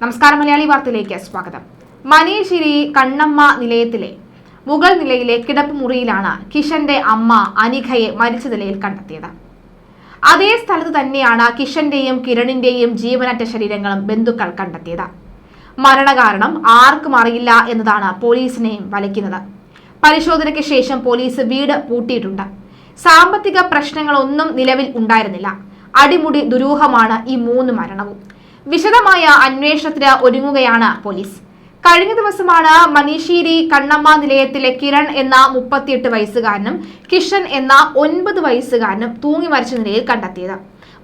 നമസ്കാരം മലയാളി വാർത്തയിലേക്ക് സ്വാഗതം. മനീഷിരി കണ്ണമ്മ നിലയത്തിലെ മുഗൾ നിലയിലെ കിടപ്പ് മുറിയിലാണ് കിഷന്റെ അമ്മ അനിഖയെ മരിച്ച നിലയിൽ കണ്ടെത്തിയത്. അതേ സ്ഥലത്ത് തന്നെയാണ് കിഷന്റെയും കിരണിന്റെയും ജീവനറ്റ ശരീരങ്ങളും ബന്ധുക്കൾ കണ്ടെത്തിയത്. മരണകാരണം ആർക്കും അറിയില്ല എന്നതാണ് പോലീസിനെയും വലയ്ക്കുന്നത്. പരിശോധനയ്ക്ക് ശേഷം പോലീസ് വീട് പൂട്ടിയിട്ടുണ്ട്. സാമ്പത്തിക പ്രശ്നങ്ങളൊന്നും നിലവിൽ ഉണ്ടായിരുന്നില്ല. അടിമുടി ദുരൂഹമാണ് ഈ മൂന്ന് മരണവും. വിശദമായ അന്വേഷണത്തിന് ഒരുങ്ങുകയാണ് പോലീസ്. കഴിഞ്ഞ ദിവസമാണ് മനീഷേരി കണ്ണമ്മ നിലയത്തിലെ കിരൺ എന്ന മുപ്പത്തിയെട്ട് വയസ്സുകാരനും കിഷൻ എന്ന ഒൻപത് വയസ്സുകാരനും തൂങ്ങി മരിച്ച നിലയിൽ കണ്ടെത്തിയത്.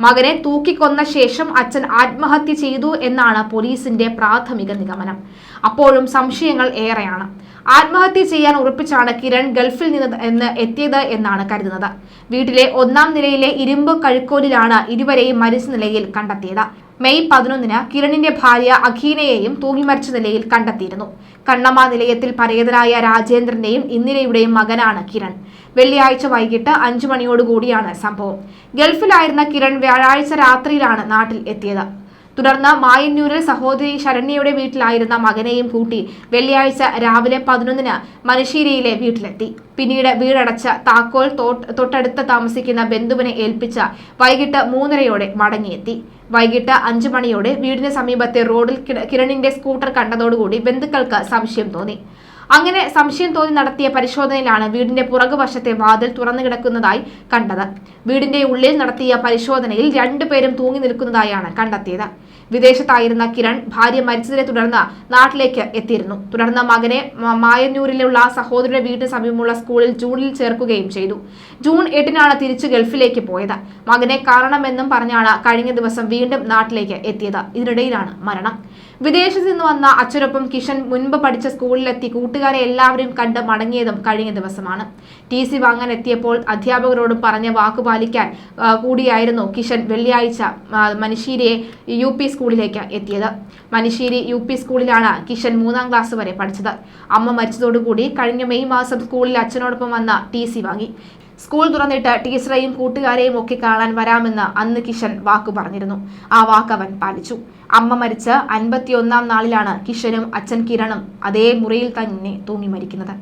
മകനെ തൂക്കിക്കൊന്ന ശേഷം അച്ഛൻ ആത്മഹത്യ ചെയ്തു എന്നാണ് പോലീസിന്റെ പ്രാഥമിക നിഗമനം. അപ്പോഴും സംശയങ്ങൾ ഏറെയാണ്. ആത്മഹത്യ ചെയ്യാൻ ഉറപ്പിച്ചാണ് കിരൺ ഗൾഫിൽ നിന്ന് എത്തിയത് എന്നാണ് കരുതുന്നത്. വീട്ടിലെ ഒന്നാം നിലയിലെ ഇരുമ്പ് കഴുക്കോലിലാണ് ഇരുവരെയും മരിച്ച നിലയിൽ കണ്ടെത്തിയത്. മെയ് പതിനൊന്നിന് കിരണിന്റെ ഭാര്യ അഖീനയെയും തൂങ്ങിമരിച്ച നിലയിൽ കണ്ടെത്തിയിരുന്നു. കണ്ണമ്മ നിലയത്തിൽ പരേതനായ രാജേന്ദ്രന്റെയും ഇന്ദിരയുടെയും മകനാണ് കിരൺ. വെള്ളിയാഴ്ച വൈകിട്ട് അഞ്ചു മണിയോടുകൂടിയാണ് സംഭവം. ഗൾഫിലായിരുന്ന കിരൺ വ്യാഴാഴ്ച രാത്രിയിലാണ് നാട്ടിൽ എത്തിയത്. തുടർന്ന് മായന്നൂരിൽ സഹോദരി ശരണ്യയുടെ വീട്ടിലായിരുന്ന മകനെയും കൂട്ടി വെള്ളിയാഴ്ച രാവിലെ പതിനൊന്നിന് മനുഷ്യരിയിലെ വീട്ടിലെത്തി. പിന്നീട് വീടടച്ച താക്കോൽ തൊട്ടടുത്ത് താമസിക്കുന്ന ബന്ധുവിനെ ഏൽപ്പിച്ച വൈകിട്ട് മൂന്നരയോടെ മടങ്ങിയെത്തി. വൈകിട്ട് അഞ്ചു മണിയോടെ വീടിന് സമീപത്തെ റോഡിൽ കിരണിന്റെ സ്കൂട്ടർ കണ്ടതോടുകൂടി ബന്ധുക്കൾക്ക് സംശയം തോന്നി. അങ്ങനെ സംശയം തോന്നി നടത്തിയ പരിശോധനയിലാണ് വീടിന്റെ പുറകുവശത്തെ വാതിൽ തുറന്നു കിടക്കുന്നതായി കണ്ടത്. വീടിന്റെ ഉള്ളിൽ നടത്തിയ പരിശോധനയിൽ രണ്ടുപേരും തൂങ്ങി നിൽക്കുന്നതായാണ് കണ്ടെത്തിയത്. വിദേശത്തായിരുന്ന കിരൺ ഭാര്യ മരിച്ചതിനെ തുടർന്ന് നാട്ടിലേക്ക് എത്തിയിരുന്നു. തുടർന്ന് മകനെ മായന്നൂരിലുള്ള സഹോദരിയുടെ വീടിന് സമീപമുള്ള സ്കൂളിൽ ജൂണിൽ ചേർക്കുകയും ചെയ്തു. ജൂൺ എട്ടിനാണ് തിരിച്ചു ഗൾഫിലേക്ക് പോയത്. മകനെ കാണണമെന്നും പറഞ്ഞാണ് കഴിഞ്ഞ ദിവസം വീണ്ടും നാട്ടിലേക്ക് എത്തിയത്. ഇതിനിടയിലാണ് മരണം. വിദേശത്ത് നിന്ന് വന്ന അച്ഛനൊപ്പം കിഷൻ മുൻപ് പഠിച്ച സ്കൂളിലെത്തി കൂട്ടുകാരെ എല്ലാവരും കണ്ട് മടങ്ങിയതും കഴിഞ്ഞ ദിവസമാണ്. ടി സി വാങ്ങാൻ എത്തിയപ്പോൾ അധ്യാപകരോടും പറഞ്ഞ വാക്കുപാലിക്കാൻ കൂടിയായിരുന്നു കിഷൻ. വെള്ളിയാഴ്ച മനുഷ്യരെ യു പി സ്കൂളിലേക്ക് എത്തിയത്. മനുഷ്യരി യു പി സ്കൂളിലാണ് കിഷൻ മൂന്നാം ക്ലാസ് വരെ പഠിച്ചത്. അമ്മ മരിച്ചതോടുകൂടി കഴിഞ്ഞ മെയ് മാസം സ്കൂളിൽ അച്ഛനോടൊപ്പം വന്ന ടി സി വാങ്ങി. സ്കൂൾ തുറന്നിട്ട് ടീച്ചറെയും കൂട്ടുകാരെയും ഒക്കെ കാണാൻ വരാമെന്ന് അന്ന് കിഷൻ വാക്കു പറഞ്ഞിരുന്നു. ആ വാക്ക് അവൻ പാലിച്ചു. അമ്മ മരിച്ച് അൻപത്തിയൊന്നാം നാളിലാണ് കിഷനും അച്ഛൻ കിരണും അതേ മുറിയിൽ തന്നെ തൂങ്ങി മരിക്കുന്നത്